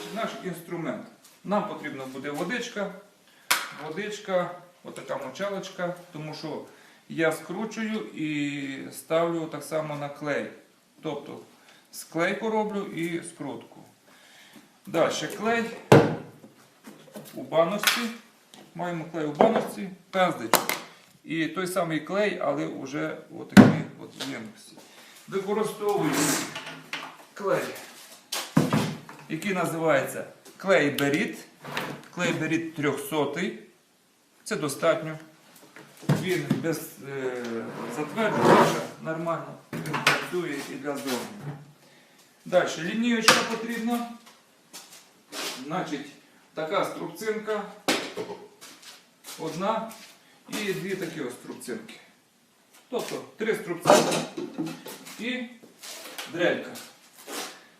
Значить, наш інструмент. Нам потрібна буде водичка, водичка, отака мочалочка, тому що я скручую і ставлю так само на клей. Тобто склейку роблю і скрутку. Далі клей у баночці. Маємо клей у баночці, пензличок. І той самий клей, але вже отакий от ємності. Використовую клей, який називається клей беріт. Клей беріт 300. Це достатньо. Він без е, затверджувача нормально. Він працює і для зовні. Далі лінієчка потрібна. Значить, така струбцинка. Одна і дві такі струбцинки. Тобто три струбцинки і дрелька.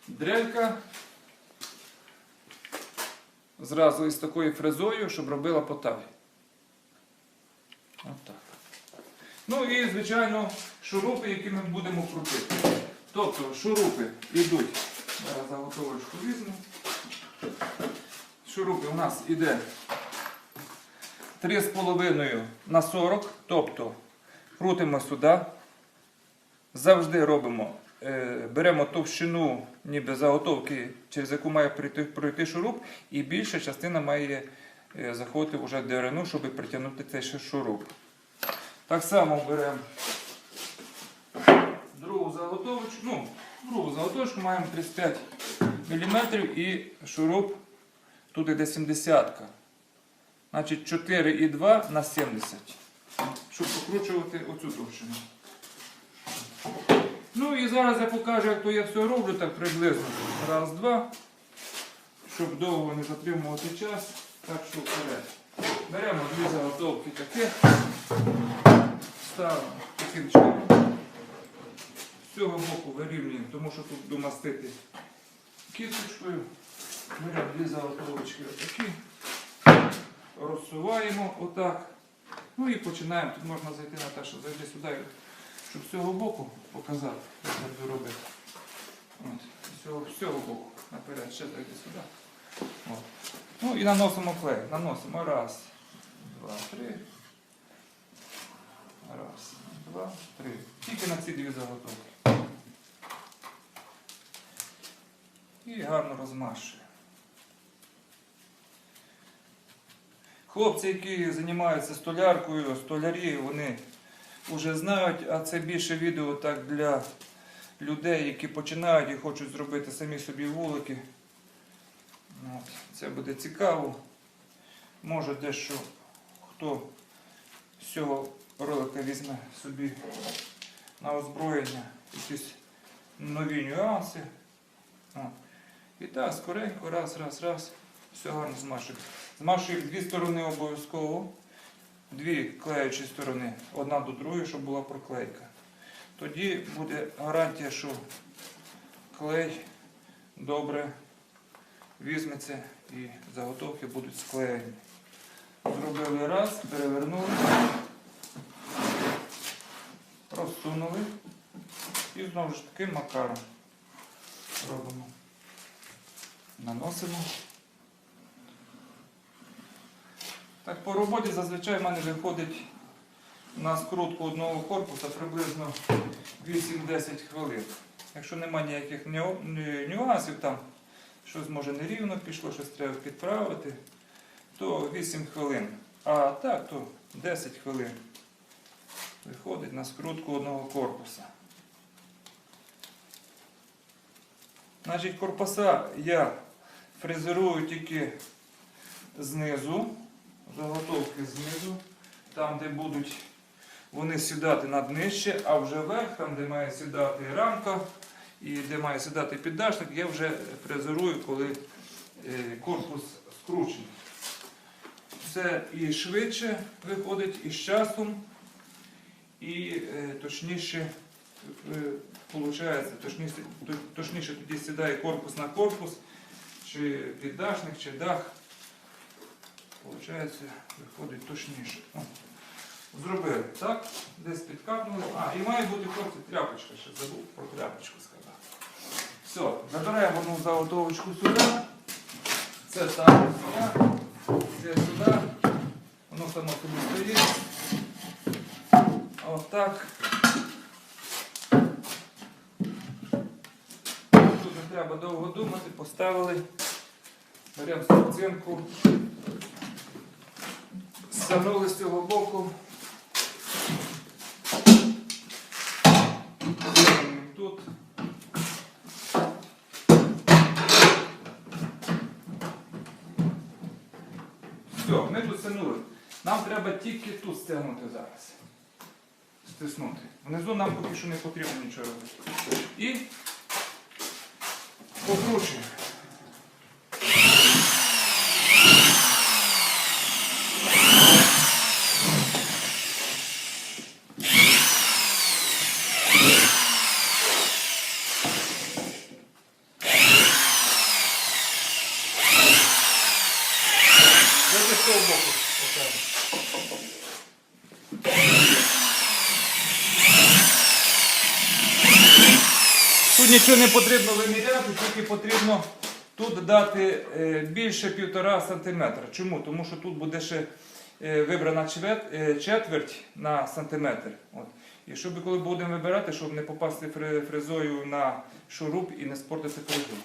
Дрелька зразу із такою фрезою, щоб робила поталь. От так. Ну і, звичайно, шурупи, які ми будемо крутити. Тобто шурупи йдуть. Зараз заготовочку візьму. Шурупи у нас іде 3,5 на 40, тобто крутимо сюди. Завжди робимо, беремо товщину ніби заготовки, через яку має пройти, пройти шуруп, і більша частина має е, заходити вже в щоб притягнути цей шуруп. Так само беремо другу заготовочку, ну, другу заготовочку маємо 35 мм і шуруп тут іде 70 -ка. Значить 4,2 на 70. Щоб покручувати оцю товщину. Ну і зараз я покажу, як то я все роблю, так приблизно. Раз, два. Щоб довго не затримувати час. Так що вперед. Беремо дві заготовки такі. Ставимо таким чином. З цього боку вирівнюємо, тому що тут домастити кісточкою. Беремо дві заготовочки отакі. Розсуваємо отак. Ну і починаємо. Тут можна зайти Наташа, зайди сюди, щоб з цього боку показати, як я буду робити. От, з цього, з цього боку. Наперед, ще зайди сюди. От. Ну і наносимо клей. Наносимо раз, два, три. Раз, два, три. Тільки на ці дві заготовки. І гарно розмашуємо. Хлопці, які займаються столяркою, столярі, вони вже знають, а це більше відео так для людей, які починають і хочуть зробити самі собі вулики. Це буде цікаво. Може дещо хто з цього ролика візьме собі на озброєння якісь нові нюанси. І так, скоренько, раз, раз, раз. Все гарно змашуємо. Змашуємо дві сторони обов'язково. Дві клеючі сторони, одна до другої, щоб була проклейка. Тоді буде гарантія, що клей добре візьметься і заготовки будуть склеєні. Зробили раз, перевернули, розсунули і знову ж таки макаром робимо. Наносимо. Так, по роботі зазвичай в мене виходить на скрутку одного корпуса приблизно 8-10 хвилин. Якщо немає ніяких ню- ню- нюансів, там щось може нерівно пішло, щось треба підправити, то 8 хвилин. А так, то 10 хвилин виходить на скрутку одного корпуса. Значить, корпуса я фрезерую тільки знизу, заготовки знизу, там, де будуть вони сідати над нижче, а вже верх, там, де має сідати рамка і де має сідати піддашник, я вже фрезерую, коли е, корпус скручений. Це і швидше виходить, і з часом, і е, точніше виходить, точніше, точніше тоді сідає корпус на корпус, чи піддашник, чи дах. Получається, виходить точніше. О, Зробили, так? Десь підкапнули. А, і має бути хлопці тряпочка, ще забув про тряпочку сказати. Все, забираємо одну заготовочку сюди. Це ставимо сюди, це сюди. Воно само собі стоїть. Отак. Тут не треба довго думати, поставили. Беремо струбцинку. Стягнули з цього боку. Тут. Все, ми тут стягнули. Нам треба тільки тут стягнути зараз. Стиснути. Внизу нам поки що не потрібно нічого робити. І покручуємо. Дайте з того боку. поставимо. Тут нічого не потрібно виміряти, тільки потрібно тут дати е, більше півтора сантиметра. Чому? Тому що тут буде ще е, вибрана е, четверть на сантиметр. І щоб коли будемо вибирати, щоб не попасти фрезою на шуруп і не спортити фрезу.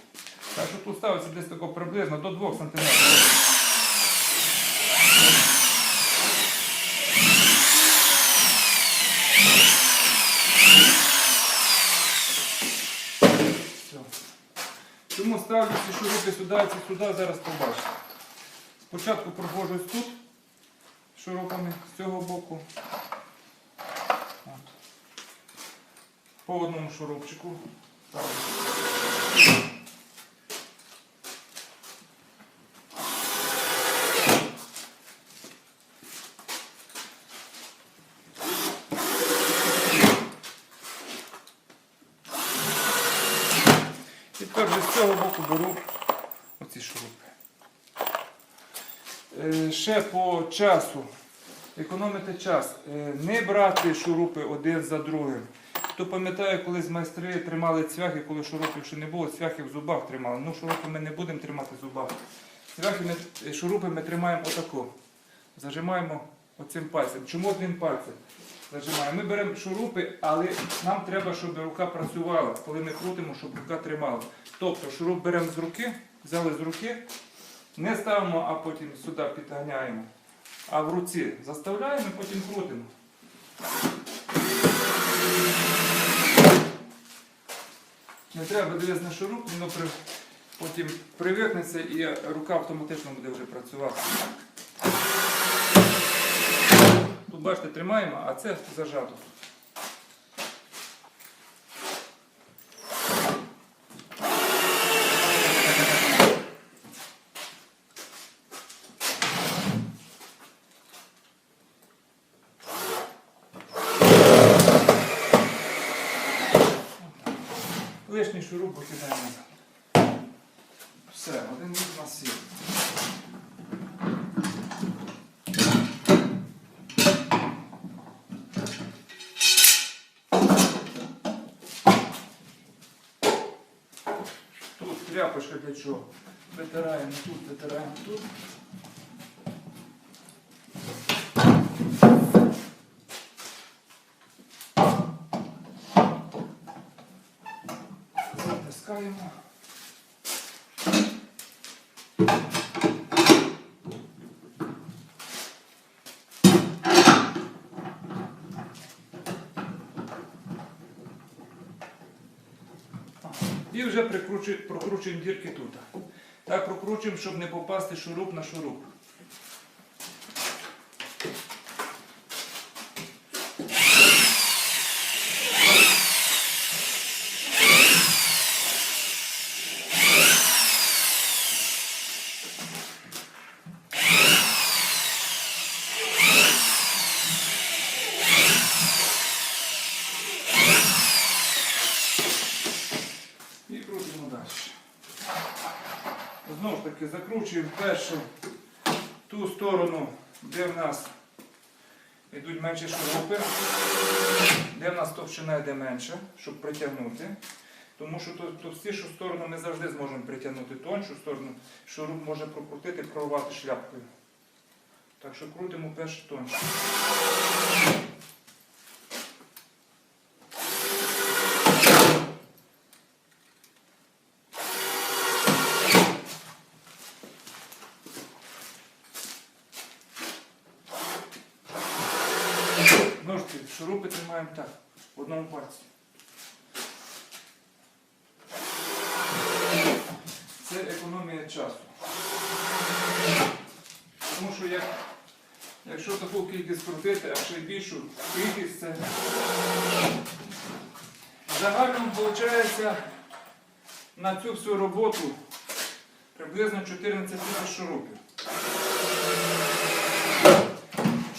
Так що тут ставиться десь приблизно до 2 сантиметрів. Все. Тому ставлю ці сюди, і сюди, зараз побачите. Спочатку проходжусь тут шурупами з цього боку. От. По одному шурупчику. ставлю. І тепер вже з цього боку беру оці шурупи. Е, Ще по часу. Економити час. Е, Не брати шурупи один за другим. Хто пам'ятає, колись майстри тримали цвяхи, коли шурупів ще не було, цвяхи в зубах тримали. Ну, шурупи ми не будемо тримати в зубах. Цвяхи е, шурупи ми тримаємо отако. Зажимаємо оцим пальцем. Чому одним пальцем? Зажимаємо. Ми беремо шурупи, але нам треба, щоб рука працювала. Коли ми крутимо, щоб рука тримала. Тобто шуруп беремо з руки, взяли з руки, не ставимо, а потім сюди підганяємо. А в руці заставляємо потім крутимо. Не треба дивитися на шуруп, воно при, потім привикнеться і рука автоматично буде вже працювати. Тут бачите, тримаємо, а це зажато. Лишній шуруп викидаємо назад. Все, один від у нас є. Тут тряпочка для чого? Витираємо тут, витираємо тут. Затискаємо. І вже прокручуємо дірки тут. Так прокручуємо, щоб не попасти шуруп на шуруп. І крутимо далі. Знову ж таки закручуємо першу ту сторону, де в нас йдуть менші шурупи, де в нас товщина йде менша, щоб притягнути. Тому що тов- товстішу сторону ми завжди зможемо притягнути тоншу сторону, шуруп може прокрутити, прорвати шляпкою. Так що крутимо перше тонше. Шурупи так, в одному пальці. Це економія часу. Тому що як, якщо таку кількість крутити, а ще більшу кількість, це загально виходить на цю всю роботу приблизно 14 тисяч шурупів.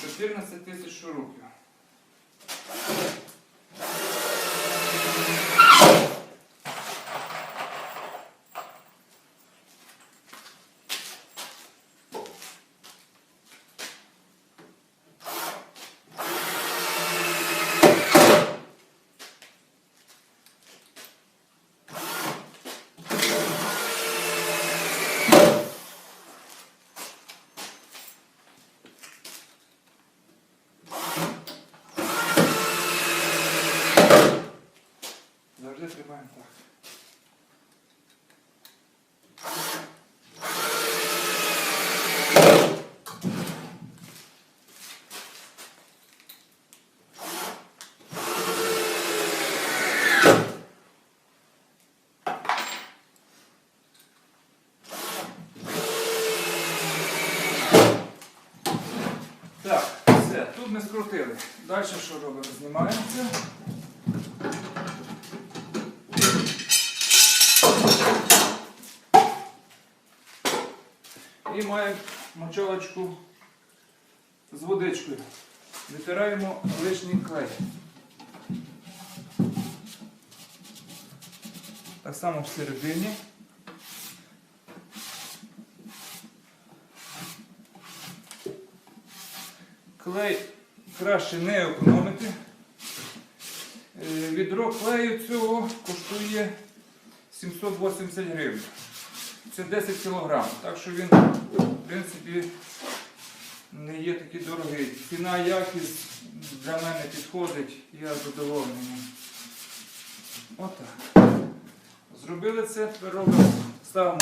14 тисяч шурупів. Завжди тримаємо так. Так, все, тут ми скрутили. Далі що робимо? Знімаємо це. І маємо мочалочку з водичкою. Витираємо лишній клей. Так само всередині. Клей краще не економити. Е, Відро клею цього коштує 780 гривень. Це 10 кг. Так що він, в принципі, не є такий дорогий. Ціна якість для мене підходить, я задоволений. Отак. Зробили це, робимо, ставимо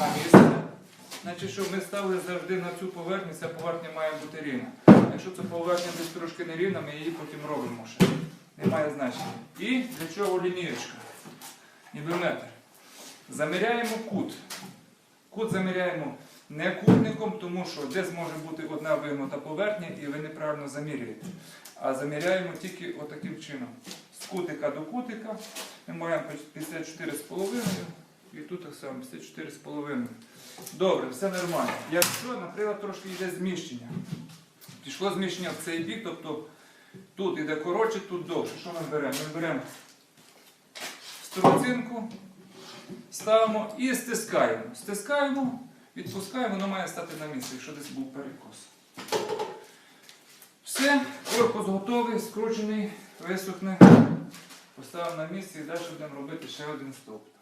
на місце. Значить, щоб ми ставили завжди на цю поверхню, ця поверхня має бути рівна. Якщо ця поверхня десь трошки не рівна, ми її потім робимо ще. Немає значення. І для чого лінієчка? Ніби метр. Заміряємо кут. Кут заміряємо не кутником, тому що десь може бути одна вигнута поверхня і ви неправильно замірюєте. А заміряємо тільки отаким чином. З кутика до кутика ми маємо 54,5 і тут так само 54,5. Добре, все нормально. Якщо, наприклад, трошки йде зміщення. Пішло зміщення в цей бік, тобто тут йде коротше, тут довше. Що ми беремо? Ми беремо струнцинку, ставимо і стискаємо. Стискаємо, відпускаємо, воно має стати на місці, якщо десь був перекос. Все, корпус готовий, скручений, висохне. Поставимо на місце і далі будемо робити ще один стовп.